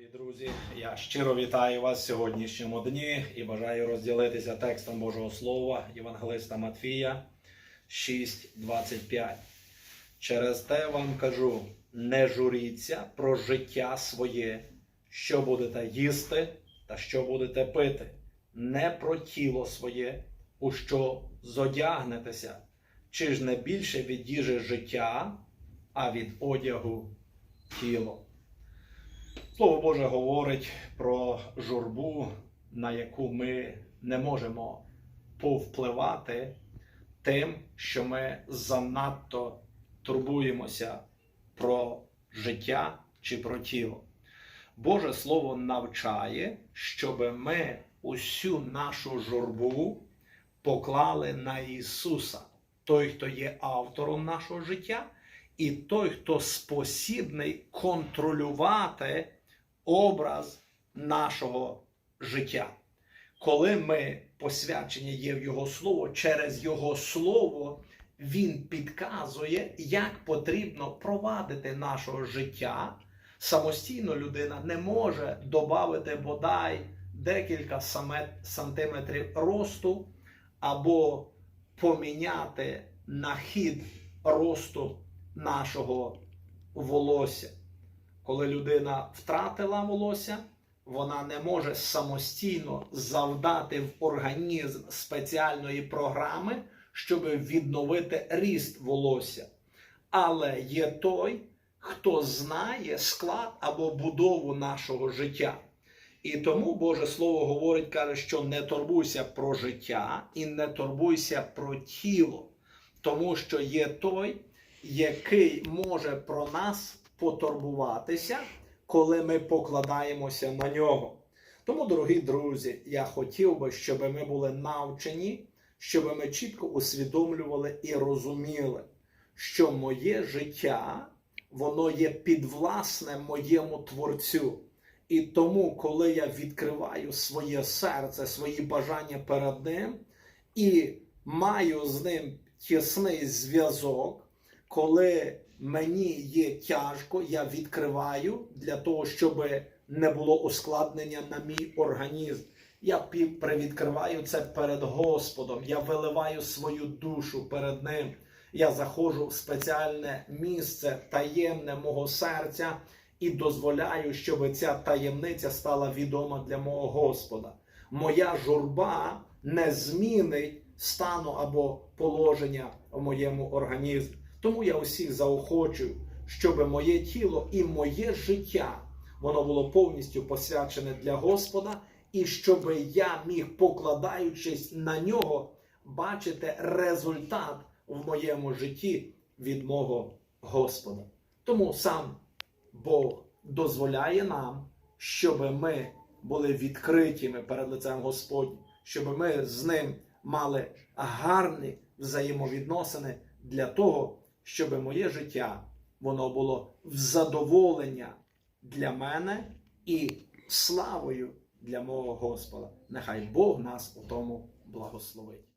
Дорогі друзі, я щиро вітаю вас в сьогоднішньому дні і бажаю розділитися текстом Божого Слова Євангелиста Матфія 6.25. Через те вам кажу: не журіться про життя своє, що будете їсти та що будете пити, не про тіло своє, у що зодягнетеся, чи ж не більше від їжі життя, а від одягу тіло. Слово Боже говорить про журбу, на яку ми не можемо повпливати тим, що ми занадто турбуємося про життя чи про тіло. Боже Слово навчає, щоб ми усю нашу журбу поклали на Ісуса, той, хто є автором нашого життя, і той, хто спосібний контролювати образ нашого життя. Коли ми посвячені є в Його Слово, через Його Слово Він підказує, як потрібно провадити нашого життя. Самостійно людина не може додати бодай декілька сантиметрів росту або поміняти нахід росту нашого волосся. Коли людина втратила волосся, вона не може самостійно завдати в організм спеціальної програми, щоб відновити ріст волосся. Але є той, хто знає склад або будову нашого життя. І тому Боже Слово говорить, каже, що не турбуйся про життя і не турбуйся про тіло, тому що є той, який може про нас потурбуватися, коли ми покладаємося на нього. Тому, дорогі друзі, я хотів би, щоб ми були навчені, щоб ми чітко усвідомлювали і розуміли, що моє життя воно є підвласне моєму творцю. І тому, коли я відкриваю своє серце, свої бажання перед ним і маю з ним тісний зв'язок, коли мені є тяжко, я відкриваю для того, щоб не було ускладнення на мій організм. Я привідкриваю це перед Господом. Я виливаю свою душу перед Ним. Я заходжу в спеціальне місце, таємне мого серця, і дозволяю, щоб ця таємниця стала відома для мого Господа. Моя журба не змінить стану або положення в моєму організмі. Тому я усіх заохочую, щоб моє тіло і моє життя воно було повністю посвячене для Господа, і щоб я міг, покладаючись на нього, бачити результат в моєму житті від мого Господа. Тому сам Бог дозволяє нам, щоб ми були відкритими перед лицем Господнім, щоб ми з ним мали гарні взаємовідносини для того, щоб моє життя воно було в задоволення для мене і славою для мого Господа. Нехай Бог нас у тому благословить.